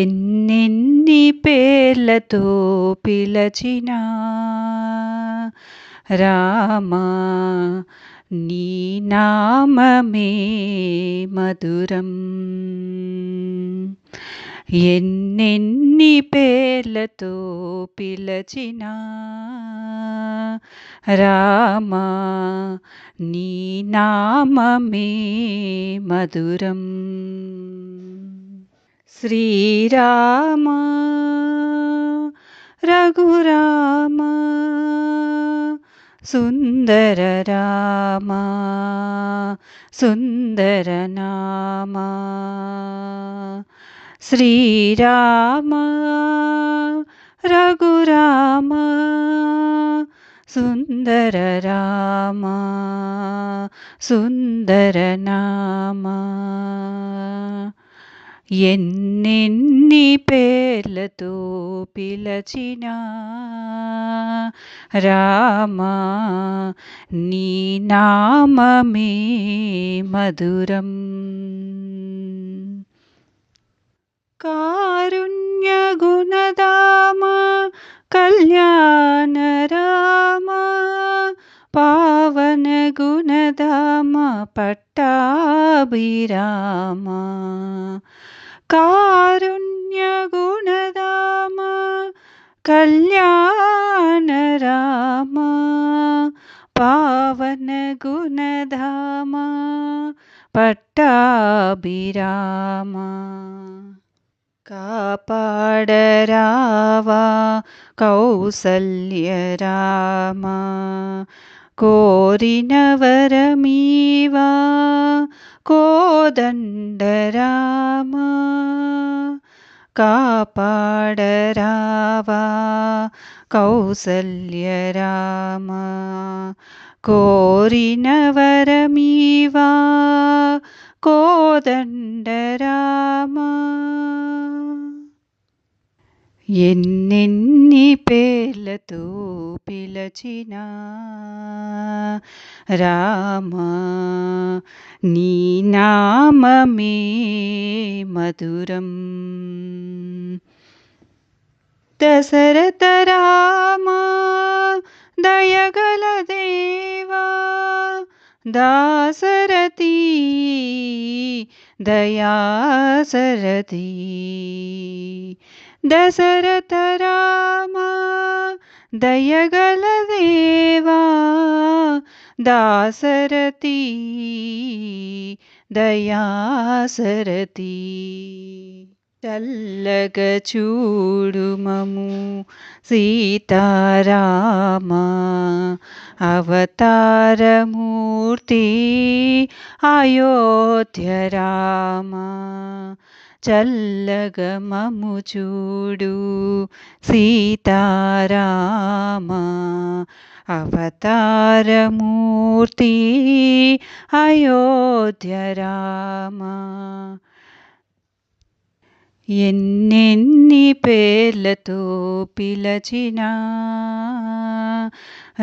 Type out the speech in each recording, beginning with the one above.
ఎన్నెన్ని పేర్లతో పిలచిన రామా నీ నామమే మధురం ఎన్నెన్ని పేర్లతో పిలచిన రామా నీ నామమే మధురం శ్రీరామ రఘురామ సుందర రామ సుందర నామ శ్రీరామ రఘురామ సుందర రామ సుందర నామ ఎన్నెన్ని పేర్లతో పిలచినా రామా నీ నామమే మధురం కారుణ్య గుణదామ కళ్యాణ రామ పావన గుణదామ పట్టాభిరామ കാരുണ്യഗുണരാമ കല്യാണരാമ പാവനഗുണധാമ പട്ടാഭിരാമ കാപ്പാടരാവ കൗസല്യരാമ കോരിനവരമീവ കോദണ്ഡരാമ കാപ്പാടരാവാ കൗസല്യരാമ കോരിനവരമീവാ കോദണ്ഡരാമ ఎన్నెన్ని పేర్లతో పిలచిన രാമ मे मधुरम् दशर तरा मा दयगलदेवा दासरथी दयासरती दशर दयगलदेवा ദാസരതി దయాసరతి చల్లగ చూడుమము సీతారామ అవతారమూర్తి అయోధ్య రామ చల్లగమము చూడు సీతారామ അവതാരമൂർത്തി അയോധ്യരാമ ఎన్నెన్ని పేర్లతో పిలచిన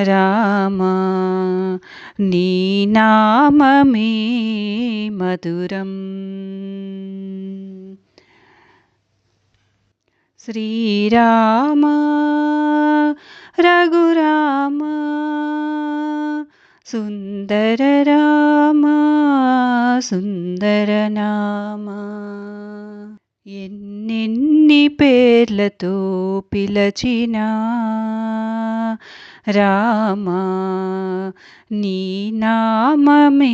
రామా నీ నామమే మధురం శ్రీరామా സുന്ദരരാമാ സുന്ദരനാമാ ఎన్నెన్ని పేర్లతో పిలచినా రామా నీ నామమే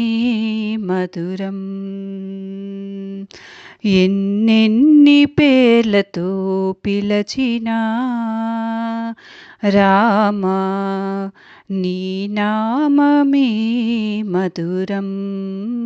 మధురం ఎన్నెన్ని పేర్లతో పిలచినా రామా नीनाममे मे मधुरम्